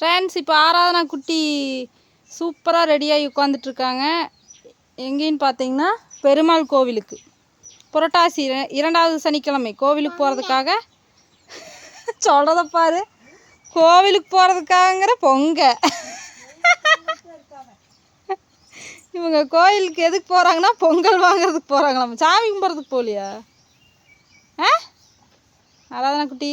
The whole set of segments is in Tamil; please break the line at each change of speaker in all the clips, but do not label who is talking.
ஃப்ரெண்ட்ஸ் இப்போ ஆராதனா குட்டி சூப்பராக ரெடியாகி உட்காந்துட்ருக்காங்க எங்கேன்னு பார்த்தீங்கன்னா பெருமாள் கோவிலுக்கு. புரட்டாசி இரண்டாவது சனிக்கிழமை. கோவிலுக்கு போகிறதுக்காக சொல்கிறத பாரு. கோவிலுக்கு போகிறதுக்காகங்கிற பொங்க. இவங்க கோயிலுக்கு எதுக்கு போகிறாங்கன்னா பொங்கல் வாங்குறதுக்கு போகிறாங்களாம் சாமி கும்பிட்றதுக்கு போகலையா ஆ? ஆராதனா குட்டி?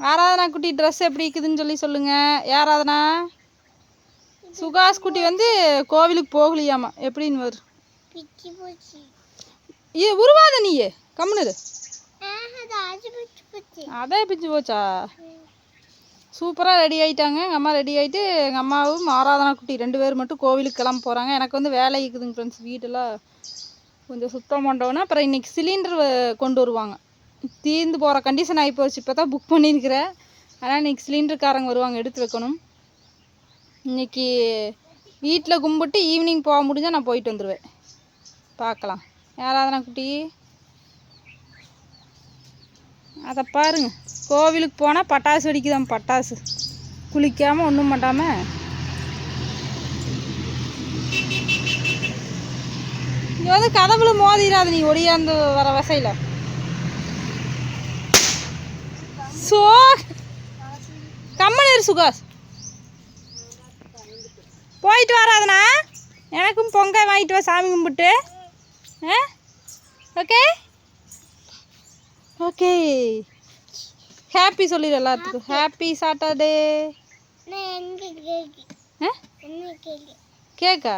ஆராதனா குட்டி ட்ரெஸ் எப்படி இருக்குதுன்னு சொல்லி சொல்லுங்கள் யாராதனா சுகாஸ் குட்டி வந்து கோவிலுக்கு போகலையாமா? எப்படின்னு வரு
பிச்சு போச்சு.
இது உருவாத நீயே. கம்முனு
அது பிச்சு போச்சு.
சூப்பராக ரெடி ஆயிட்டாங்க. எங்கள் அம்மா ரெடி ஆகிட்டு எங்கள் அம்மாவும் ஆராதனா குட்டி ரெண்டு பேர் மட்டும் கோவிலுக்கு கிளம்ப போகிறாங்க எனக்கு வந்து வேலை இருக்குதுங்க ஃப்ரெண்ட்ஸ் வீட்டெல்லாம் கொஞ்சம் சுத்தம் பண்ணோன்னா அப்புறம் இன்றைக்கி சிலிண்டர் கொண்டு வருவாங்க. தீர்ந்து போகிற கண்டிஷன் ஆகி போச்சு. இப்போ தான் புக் பண்ணியிருக்கிறேன். ஆனால் இன்றைக்கி சிலிண்டருக்காரங்க வருவாங்க எடுத்து வைக்கணும். இன்னைக்கு வீட்டில் கும்பிட்டு ஈவினிங் போக முடிஞ்சால் நான் போயிட்டு வந்துடுவேன் பார்க்கலாம். யாராவது குட்டி? அதை பாருங்க. கோவிலுக்கு போனால் பட்டாசு வெடிக்குதாம் பட்டாசு. குளிக்காமல் ஒன்றும் பண்ணாமல் இங்கே வந்து கதவுல மோதிராது நீ ஒடியாந்து வர வசையில். சோ கம்மன் சுகாஸ் போயிட்டு வராதண்ணா எனக்கும் பொங்கல் வாங்கிட்டு வா சாமி கும்பிட்டு. ஆ? ஓகே? ஓகே. ஹாப்பி சொல்லிடு எல்லாத்துக்கும். ஹாப்பி சாட்டர்டே
கேக்கு
ஆ?
என்ன கேக்கு
கேக்கா?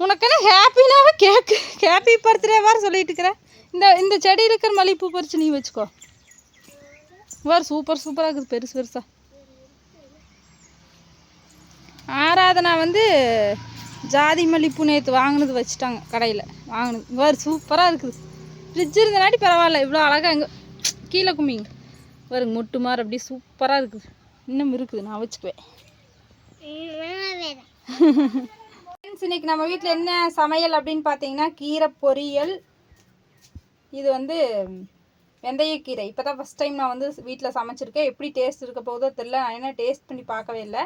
உனக்கு என்ன ஹாப்பினாவே கேக்கு? ஹாப்பி பர்த்டே மாதிரி சொல்லிட்டு இருக்கிற. இந்த இந்த செடி இருக்கிற மல்லிகைப்பூ பறிச்சு நீ வச்சுக்கோ. வேறு சூப்பர் சூப்பராக இருக்குது பெருசு பெருசாக ஆராதனா வந்து ஜாதி மல்லிப்பூ நேற்று வாங்கினது வச்சுட்டாங்க கடையில். வாங்கினது. வேறு சூப்பராக இருக்குது. ஃப்ரிட்ஜ் இருந்தனாட்டி பரவாயில்ல இவ்வளோ அழகாக எங்கே கீழே கும்பிங்க வருங்க மொட்டு மாதிரி அப்படியே சூப்பராக இருக்குது. இன்னும் இருக்குது நான் வச்சுக்குவேன். இன்னைக்கு நம்ம வீட்டில் என்ன சமையல் அப்படின்னு பார்த்தீங்கன்னா கீரை பொரியல். இது வந்து வெந்தயக்கீரை இப்போ தான் ஃபஸ்ட் டைம் நான் வந்து வீட்டில் சமைச்சிருக்கேன். எப்படி டேஸ்ட் இருக்க போகுதோ தெரில நான் என்ன டேஸ்ட் பண்ணி பார்க்கவே இல்லை.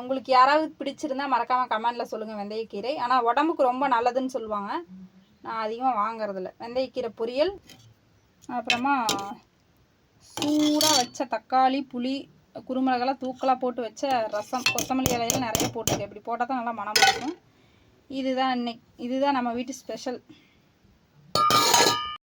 உங்களுக்கு யாராவது பிடிச்சிருந்தா மறக்காமல் கமெண்டில் சொல்லுங்கள் வெந்தயக்கீரை ஆனால் உடம்புக்கு ரொம்ப நல்லதுன்னு சொல்லுவாங்க. நான் அதிகமாக வாங்குறதில்ல. வெந்தயக்கீரை பொரியல் அப்புறமா சூடாக வச்ச தக்காளி புளி குருமிளகெல்லாம் தூக்கலாக போட்டு வச்ச ரசம் கொத்தமல்லி இலையில நிறைய போட்டுருக்கு இப்படி போட்டால் தான் நல்லா மனம் இருக்கும் இதுதான் இன்னைக்கு இதுதான் நம்ம வீட்டு ஸ்பெஷல்